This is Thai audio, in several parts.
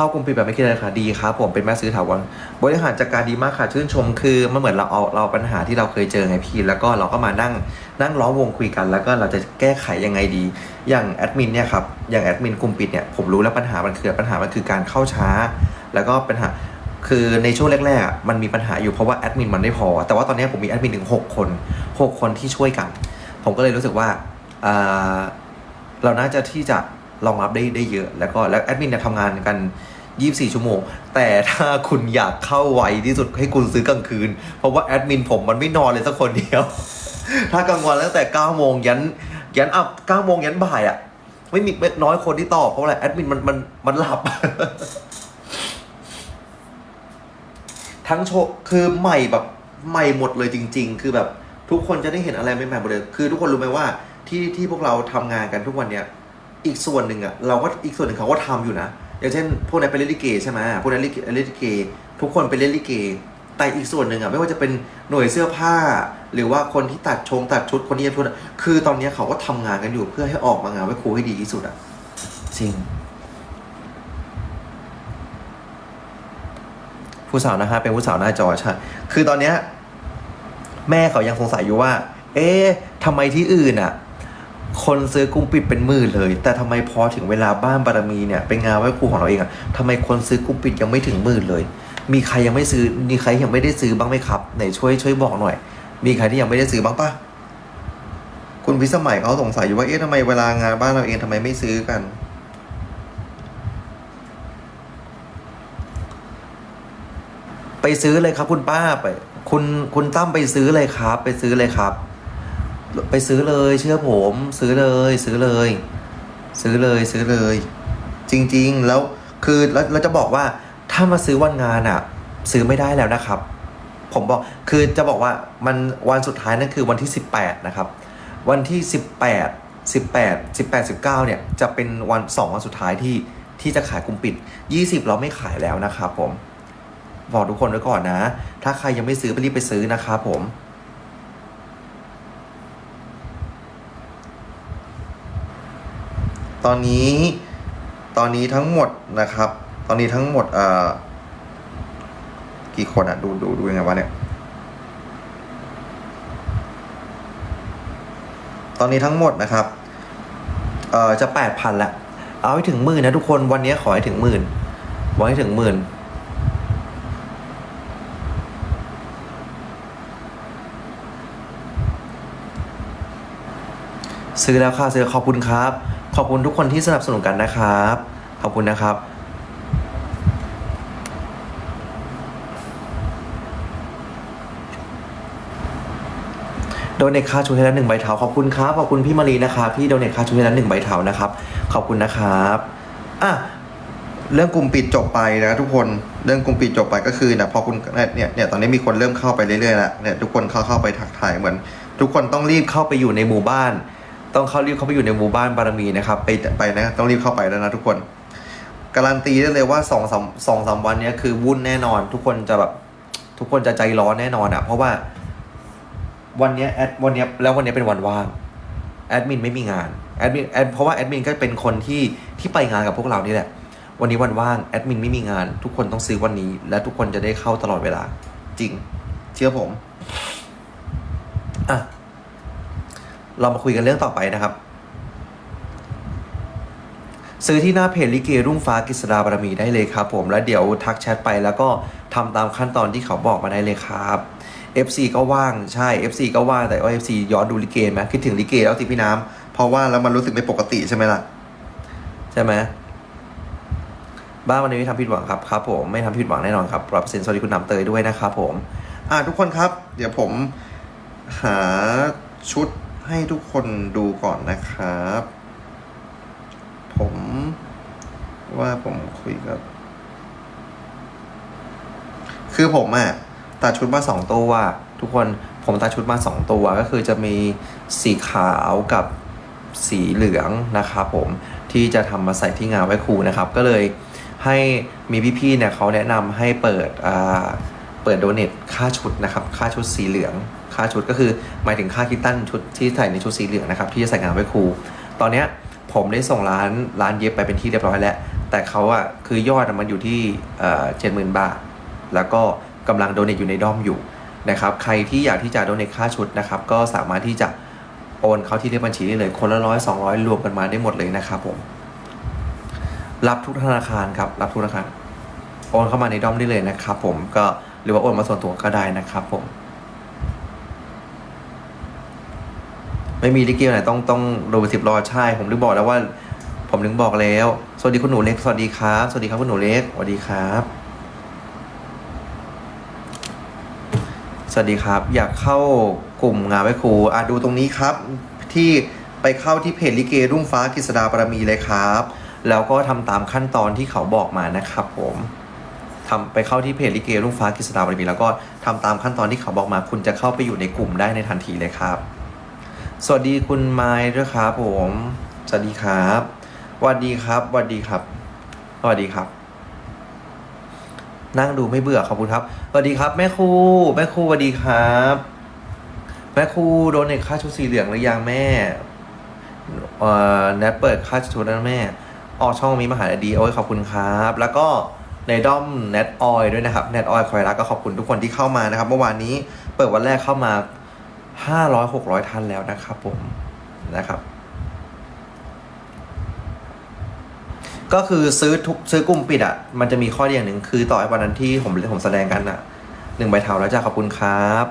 เข้ากลุ่มปิดแบบไม่คิดอะไรค่ะดีครับผมเป็นแม่ซื้อถาวรบริหารจัดการดีมากค่ะชื่นชมคือมันเหมือนเราเอาเราปัญหาที่เราเคยเจอไงพี่ แล้วก็เราก็มานั่งนั่งล้อมวงคุยกัน แล้วก็เราจะแก้ไขยังไงดี อย่างแอดมินเนี่ยครับอย่างแอดมินกลุ่มปิดเนี่ยผมรู้แล้วปัญหามันคือปัญหามันคือการเข้าช้า แล้วก็ปัญหาคือในช่วงแรกๆมันมีปัญหาอยู่เพราะว่าแอดมินมันไม่พอ แต่ว่าตอนนี้ผมมีแอดมินถึง6คน6คนที่ช่วยกัน ผมก็เลยรู้สึกว่าอ่าเราน่าจะที่จะ รองรับได้ได้เยอะ แล้วก็แล้วแอดมินเนี่ยทำงานกัน 24 ชั่วโมง แต่ถ้าคุณอยากเข้าไวที่สุดให้คุณซื้อกลางคืน เพราะว่าแอดมินผมมันไม่นอนเลยสักคนเดียว ถ้ากลางวันตั้งแต่ 9 โมงยันยันอัพ9โมงยันบ่ายอะ ไม่มีไม่น้อยคนที่ตอบเพราะอะไรแอดมินมันมันมันหลับ ทั้งโชว์คือใหม่แบบใหม่หมดเลยจริง ๆ คือแบบทุกคนจะได้เห็นอะไรใหม่ๆหมดเลย คือทุกคนรู้ไหมว่าที่ที่พวกเราทำงานกันทุกวันเนี้ย อีกส่วนหนึ่งอะเราก็อีกส่วนหนึ่งเขาก็ทำอยู่นะอย่างเช่นพวกนั้นไปเลนลิเกใช่ไหมพวกนั้นเล่นลิเก ทุกคนไปเล่นลิเก แต่อีกส่วนหนึ่งอะไม่ว่าจะเป็นหน่วยเสื้อผ้า หรือว่าคนที่ตัดชงตัดชุดคนที่จะชุดอะคือตอนนี้เขาก็ทำงานกันอยู่เพื่อให้ออกมางานไว้ครูให้ดีที่สุดอะจริงผู้สาวนะฮะเป็นผู้สาวหน้าจอใช่คือตอนเนี้ยแม่เขายังสงสัยอยู่ว่า เอ๊ะทำไมที่อื่นอะ คนซื้อกลุ่มปิดเป็นหมื่นเลย แต่ทำไมพอถึงเวลาบ้านบารมีเนี่ยเป็นงานไหว้ครูของเราเองอะทำไมคนซื้อกลุ่มปิดยังไม่ถึงหมื่นเลย มีใครยังไม่ซื้อ มีใครยังไม่ได้ซื้อบ้างไหมครับไหนช่วยช่วยบอกหน่อย มีใครที่ยังไม่ได้ซื้อบ้างปะคุณพิสมัยเขาสงสัยอยู่ว่าเอ๊ะทำไมเวลางานบ้านเราเองทำไมไม่ซื้อกันไปซื้อเลยครับคุณป้าไป คุณคุณตั้มไปซื้อเลยครับ ไปซื้อเลยครับ ไปซื้อเลยเชื่อผม ซื้อเลย ซื้อเลย ซื้อเลยซื้อเลย จริง ๆ แล้วคือเราเราจะบอกว่าถ้ามาซื้อวันงานอะซื้อไม่ได้แล้วนะครับ ผมบอกคือจะบอกว่ามันวันสุดท้ายนั่นคือวันที่ 18 นะครับ วันที่ 18 18 18 19เนี่ยจะเป็นวันสองวันสุดท้ายที่ที่จะขายกลุ่มปิด 20 เราไม่ขายแล้วนะครับผมบอกทุกคนไว้ก่อนนะ ถ้าใครยังไม่ซื้อไปรีบไปซื้อนะครับผม ตอนนี้ตอนนี้ทั้งหมดนะครับ ตอนนี้ทั้งหมดเอ่อกี่คนอะดูดูดูยังไงวะเนี่ยตอนนี้ทั้งหมดนะครับเอ่อจะแปดพันละเอาให้ถึงหมื่นนะทุกคนวันนี้ขอให้ถึงหมื่นวันให้ถึงหมื่นซื้อแล้วค่ะซื้อขอบคุณครับ ขอบคุณทุกคนที่สนับสนุนกันนะครับ ขอบคุณนะครับโดเนทค่าชูให้ละหนึ่งใบเถาขอบคุณครับขอบคุณพี่มารีนะครับที่โดเนทค่าชูให้ละหนึ่งใบเถานะครับขอบคุณนะครับอะเรื่องกลุ่มปิดจบไปนะทุกคนเรื่องกลุ่มปิดจบไปก็คือนะพอคุณเนี่ยเนี่ยตอนนี้มีคนเริ่มเข้าไปเรื่อยๆแล้วเนี่ยทุกคนเข้าเข้าไปทักทายเหมือน ทุกคนต้องรีบเข้าไปอยู่ในหมู่บ้าน ต้องเข้ารีบเข้าไปอยู่ในหมู่บ้านบารมีนะครับ ไปไปนะต้องรีบเข้าไปแล้วนะทุกคน การันตีได้เลยว่าสองสามสองสามวันนี้คือวุ่นแน่นอน ทุกคนจะแบบทุกคนจะใจร้อนแน่นอนอะ เพราะว่า วันนี้แอดวันนี้แล้ววันนี้เป็นวันว่างแอดมินไม่มีงานแอดมินแอดเพราะว่าแอดมินก็เป็นคนที่ที่ไปงานกับพวกเรานี่แหละ วันนี้วันว่างแอดมินไม่มีงาน ทุกคนต้องซื้อวันนี้ และทุกคนจะได้เข้าตลอดเวลา จริง เชื่อผมอะ เรามาคุยกันเรื่องต่อไปนะครับ ซื้อที่หน้าเพจลิเกรุ่งฟ้ากฤษดาบารมีได้เลยครับ ผมแล้วเดี๋ยวทักแชทไปแล้วก็ทำตามขั้นตอนที่เขาบอกมาได้เลยครับ FC ก็ว่างใช่ FC ก็ว่างแต่ว่า FC ย้อนดูลิเกไหมคิดถึงลิเกแล้วสิพี่น้ำเพราะว่าแล้วมันรู้สึกไม่ปกติใช่ไหมล่ะ ใช่ไหมบ้านวันนี้ไม่ทำผิดหวังครับครับผมไม่ทำผิดหวังแน่นอนครับรับเซ็นสวัสดีคุณน้ำเตยด้วยนะครับผม อ่าทุกคนครับ เดี๋ยวผมหาชุด ให้ทุกคนดูก่อนนะครับ ผมว่าผมคุยกับ คือผมอะตัดชุดมาสองตัวทุกคนผมตัดชุดมาสองตัวก็คือจะมีสีขาวกับสีเหลืองนะครับผมที่จะทำมาใส่ที่งานไว้ครูนะครับ ก็เลยให้มีพี่ๆเนี่ยเขาแนะนำให้เปิดอ่าเปิดโดเนทค่าชุดนะครับ ค่าชุดสีเหลือง ค่าชุดก็คือหมายถึงค่าคิตตันชุดที่ใส่ในชุดสีเหลืองนะครับที่จะใส่งานไว้ครู ตอนเนี้ยผมได้ส่งร้านร้านเย็บไปเป็นที่เรียบร้อยแล้ว แต่เขาอะคือยอดอะมันอยู่ที่เจ็ดหมื่นบาท แล้วก็กำลังโดเนทอยู่ในด้อมอยู่นะครับใครที่อยากที่จะโดเนทค่าชุดนะครับก็สามารถที่จะโอนเข้าที่เลขบัญชีได้เลยคนละร้อยสองร้อยรวมกันมาได้หมดเลยนะครับผมรับทุกธนาคารครับรับทุกธนาคารโอนเข้ามาในด้อมได้เลยนะครับผมก็หรือว่าโอนมาส่วนตัวก็ได้นะครับผม ไม่มีลิเกไหนต้องต้องโดนสิบรอใช่ ผมถึงบอกแล้วว่า ผมถึงบอกแล้ว สวัสดีคุณหนูเล็ก สวัสดีครับ สวัสดีครับคุณหนูเล็ก สวัสดีครับ สวัสดีครับ อยากเข้ากลุ่มงานไว้ครูอะดูตรงนี้ครับ ที่ไปเข้าที่เพจลิเกรุ่งฟ้ากฤษดาบารมีเลยครับ แล้วก็ทำตามขั้นตอนที่เขาบอกมานะครับ ผมทำไปเข้าที่เพจลิเกรุ่งฟ้ากฤษดาบารมีแล้วก็ทำตามขั้นตอนที่เขาบอกมา คุณจะเข้าไปอยู่ในกลุ่มได้ในทันทีเลยครับ สวัสดีคุณไม้ด้วยครับผม สวัสดีครับสวัสดีครับสวัสดีครับสวัสดีครับ นั่งดูไม่เบื่อขอบคุณครับสวัสดีครับ แม่ครูแม่ครูสวัสดีครับ แม่ครูโดนเน็ตค่าชุดสีเหลืองหรือยังแม่เอ่อแนทเปิดค่าชุดแล้วนแม่ออกช่องมีมหาดีโอ้ยขอบคุณครับ แล้วก็ในด้อม Net Oil ด้วยนะครับ Net Oil คอยรักก็ขอบคุณทุกคนที่เข้ามานะครับ เมื่อวานนี้เปิดวันแรกเข้ามา 500 600 ท่านแล้วนะครับผมนะครับ ก็คือซื้อทุกซื้อกลุ่มปิดอะ มันจะมีข้อดีอย่างหนึ่งคือต่อให้วันนั้นที่ผมผมแสดงกันอะหนึ่งใบเทาแล้วจ้าขอบคุณครับ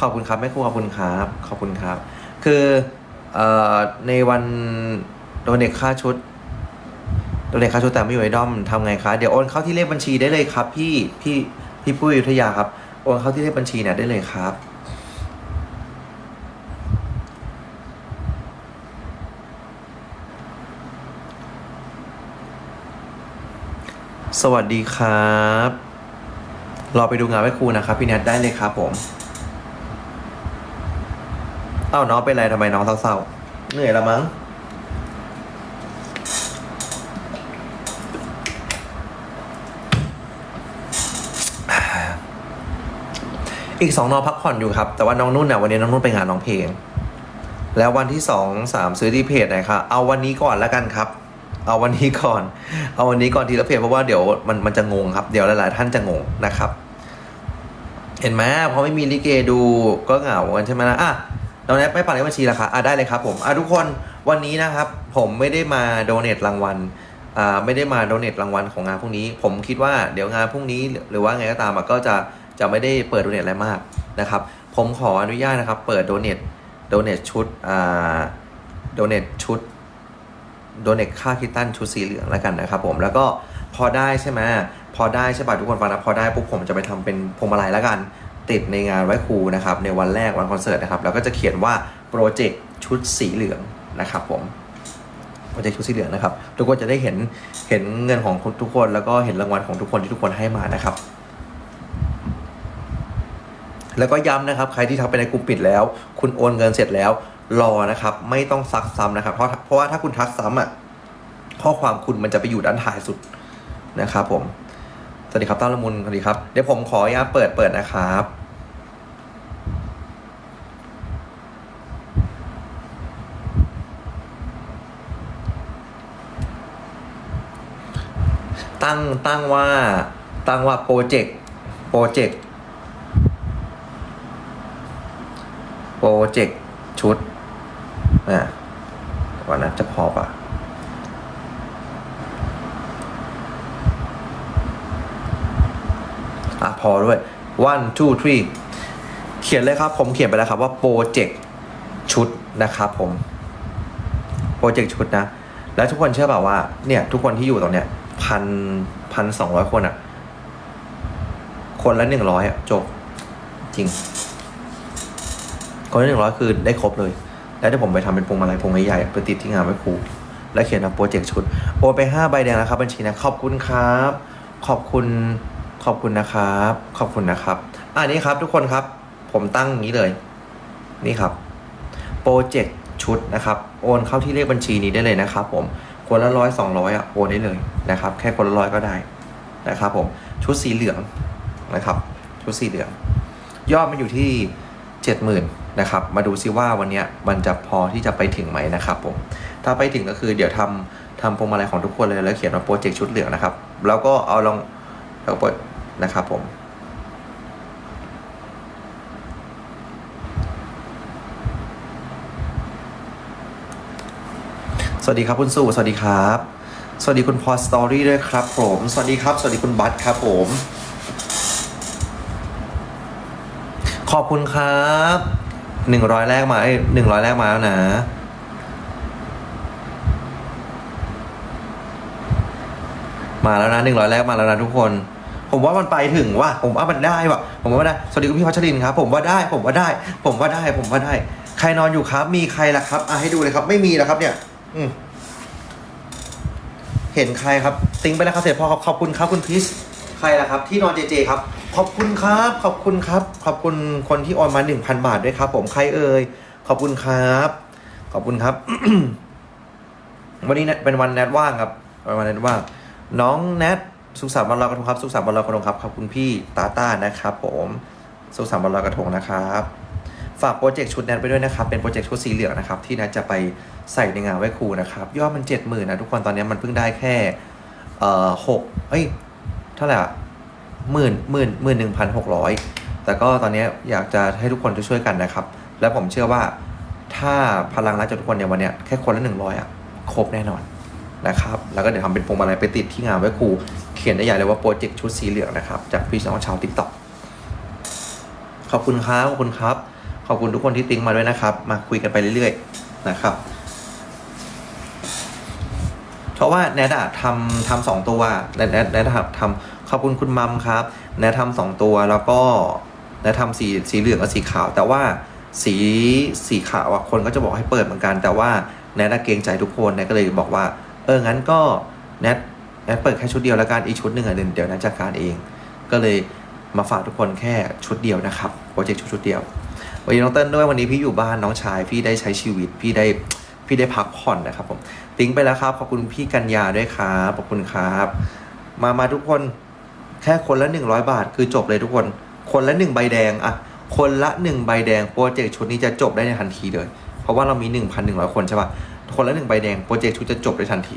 ขอบคุณครับแม่ครูขอบคุณครับขอบคุณครับ คือเอ่อในวันโดนเนทค่าชุดโดนเนทค่าชุดแต่ไม่อยู่ในด้อมทำไงคะเดี๋ยวโอนเข้าที่เลขบัญชีได้เลยครับ พี่พี่พี่ผู้อยุธยาครับโอนเข้าที่เลขบัญชีเนี่ยได้เลยครับ สวัสดีครับรอไปดูงานไว้ครูนะครับ พี่แนทได้เลยครับผม เอ้าน้องเป็นไรทำไมน้องเศร้าๆ เหนื่อยละมั้ง อีกสองน้องพักผ่อนอยู่ครับ แต่ว่าน้องนุ่นน่ะวันนี้น้องนุ่นไปงานร้องเพลง แล้ววันที่สองสามซื้อที่เพจไหนครับเอาวันนี้ก่อนแล้วกันครับ เอาวันนี้ก่อน เอาวันนี้ก่อนทีละเพจเพราะว่าเดี๋ยวมันมันจะงงครับ เดี๋ยวหลาย ๆ ท่านจะงงนะครับ เห็นไหมพอไม่มีลิเกดูก็เหงากันใช่ไหมนะอะเราแนทไม่ปัดเลขบัญชีละค่ะอะได้เลยครับผมอะทุกคนวันนี้นะครับ ผมไม่ได้มาโดเนทรางวัลอ่าไม่ได้มาโดเนทรางวัลของงานพรุ่งนี้ ผมคิดว่าเดี๋ยวงานพรุ่งนี้หรือว่าไงก็ตามก็จะจะไม่ได้เปิดโดเนทอะไรมากนะครับ ผมขออนุญาตนะครับ เปิดโดเนทโดเนทชุดอ่าโดเนทชุด โดเนทค่าคิตตันชุดสีเหลืองแล้วกันนะครับผมแล้วก็พอได้ใช่ไหมพอได้ใช่ป่ะทุกคนฟังนะพอได้ปุ๊บผมจะไปทำเป็นพวงมาลัยแล้วกัน ติดในงานไว้ครูนะครับในวันแรกวันคอนเสิร์ตนะครับแล้วก็จะเขียนว่าโปรเจกต์ชุดสีเหลืองนะครับผมโปรเจกต์ชุดสีเหลืองนะครับทุกคนจะได้เห็นเห็นเงินของทุกคน แล้วก็เห็นรางวัลของทุกคนที่ทุกคนให้มานะครับ แล้วก็ย้ำนะครับ ใครที่ทักไปในกลุ่มปิดแล้ว คุณโอนเงินเสร็จแล้ว รอนะครับ ไม่ต้องซักซ้ำนะครับ เพราะเพราะว่าถ้าคุณทักซ้ำอะข้อความคุณมันจะไปอยู่ด้านท้ายสุดนะครับผม สวัสดีครับต้าละมุนสวัสดีครับ เดี๋ยวผมขออนุญาตเปิดเปิดนะครับ ตั้งตั้งว่าตั้งว่าโปรเจกต์โปรเจกต์โปรเจกต์ชุด ก่อนนจะพอปะอะพอด้วย one two three เขียนเลยครับผมเขียนไปแล้วครับว่าโปรเจกต์ชุดนะครับผมโปรเจกต์ชุดนะ แล้วทุกคนเชื่อเปล่าว่าเนี่ยทุกคนที่อยู่ตรงเนี้ยพันพันสองร้อยคนอะคนละหนึ่งร้อยอะจบจริง คนละหนึ่งร้อยคือได้ครบเลย แล้วเดี๋ยวผมไปทำเป็นพวงมาลัยพวงใหญ่ๆไปติดที่งานไว้ครู แล้วเขียนว่าโปรเจกต์ชุดโอนไปห้าใบแดงแล้วครับบัญชีนะขอบคุณครับ ขอบคุณขอบคุณนะครับ ขอบคุณนะครับอันนี้ครับทุกคนครับผมตั้งอย่างนี้เลย นี่ครับโปรเจกต์ชุดนะครับ โอนเข้าที่เลขบัญชีนี้ได้เลยนะครับ ผมคนละร้อยสองร้อยอะโอนได้เลยนะครับ แค่คนละร้อยก็ได้นะครับผมชุดสีเหลืองนะครับชุดสีเหลือง ยอดมันอยู่ที่เจ็ดหมื่น นะครับ มาดูซิว่าวันนี้มันจะพอที่จะไปถึงไหมนะครับผม ถ้าไปถึงก็คือเดี๋ยวทำทำพวงมาลัยของทุกคนเลยแล้วเขียนว่าโปรเจกต์ชุดเหลืองนะครับ แล้วก็เอาลองเอาเปิดนะครับผมสวัสดีครับคุณสู่สวัสดีครับ สวัสดีคุณพอสตอรี่ด้วยครับผม สวัสดีครับ สวัสดีคุณบัตครับผม ขอบคุณครับ หนึ่งร้อยแรกมาเอ้หนึ่งร้อยแรกมาแล้วนะ มาแล้วนะหนึ่งร้อยแรกมาแล้วนะทุกคน ผมว่ามันไปถึงว่ะผมว่ามันได้ว่ะผมว่าได้สวัสดีคุณพี่พัชรินครับ ผมว่าได้ ผมว่าได้ ผมว่าได้ผมว่าได้ ใครนอนอยู่ครับ มีใครล่ะครับอะให้ดูเลยครับ ไม่มีแล้วครับ เนี่ย อืเห็นใครครับติ้งไปแล้วครับเสร็จพอขอบคุณครับคุณพิสใครล่ะครับ ที่นอนเจเจครับ ขอบคุณครับ ขอบคุณครับ ขอบคุณคนที่โอนมาหนึ่งพันบาทด้วยครับ ผมใครเอ่ยขอบคุณครับ ขอบคุณครับ วันนี้เนี่ยเป็นวันแนทว่างครับเป็นวันแนทว่างน้องแนทสุขสันต์วันลอยกระทงครับสุขสันต์วันลอยกระทงครับขอบคุณพี่ตาต้านะครับ ผมสุขสันต์วันลอยกระทงนะครับฝากโปรเจกต์ชุดแนทไปด้วยนะครับ เป็นโปรเจกต์ชุดสีเหลืองนะครับ ที่แนทจะไปใส่ในงานไหว้ครูนะครับ ยอดมันเจ็ดหมื่นนะทุกคนตอนนี้มันเพิ่งได้แค่เอ่อหกเอ้ยเท่าไหร่อะ หมื่นหมื่นหมื่นหนึ่งพันหกร้อยแต่ก็ตอนนี้อยากจะให้ทุกคนช่วยๆกันนะครับ และผมเชื่อว่าถ้าพลังรักจากทุกคนในวันนี้แค่คนละหนึ่งร้อยอะครบแน่นอนนะครับ แล้วก็เดี๋ยวทำเป็นพวงมาลัยไปติดที่งานไว้ครู เขียนได้ใหญ่เลยว่าโปรเจกต์ชุดสีเหลืองนะครับ จากพี่น้องชาวติ๊กต็อกขอบคุณครับขอบคุณครับ ขอบคุณทุกคนที่ติ้งมาด้วยนะครับ มาคุยกันไปเรื่อยๆนะครับ เพราะว่าแนทอะทำทำสองตัวแนทแนทแนททำทำ ขอบคุณคุณมัมครับแนททำสองตัวแล้วก็แนททำสีสีเหลืองกับสีขาว แต่ว่าสีสีขาวอะคนก็จะบอกให้เปิดเหมือนกัน แต่ว่าแนทอะเกรงใจทุกคนแนทก็เลยบอกว่า เอองั้นก็แนทแนทเปิดแค่ชุดเดียวแล้วกันอีกชุดหนึ่งอะเดี๋ยวเดี๋ยวแนทจัดการเอง ก็เลยมาฝากทุกคนแค่ชุดเดียวนะครับโปรเจกต์ชุดชุดเดียววันนี้น้องเต้นด้วยวันนี้พี่อยู่บ้านน้องชายพี่ได้ใช้ชีวิตพี่ได้พี่ได้พักผ่อนนะครับผมติ้งไปแล้วครับขอบคุณพี่กัญญาด้วยครับขอบคุณครับ มามาทุกคน แค่คนละหนึ่งร้อยบาทคือจบเลยทุกคน คนละหนึ่งใบแดงอะคนละหนึ่งใบแดงโปรเจกต์ชุดนี้จะจบได้ในทันทีเลย เพราะว่าเรามีหนึ่งพันหนึ่งร้อยคนใช่ปะคนละหนึ่งใบแดงโปรเจกต์ชุดจะจบได้ทันที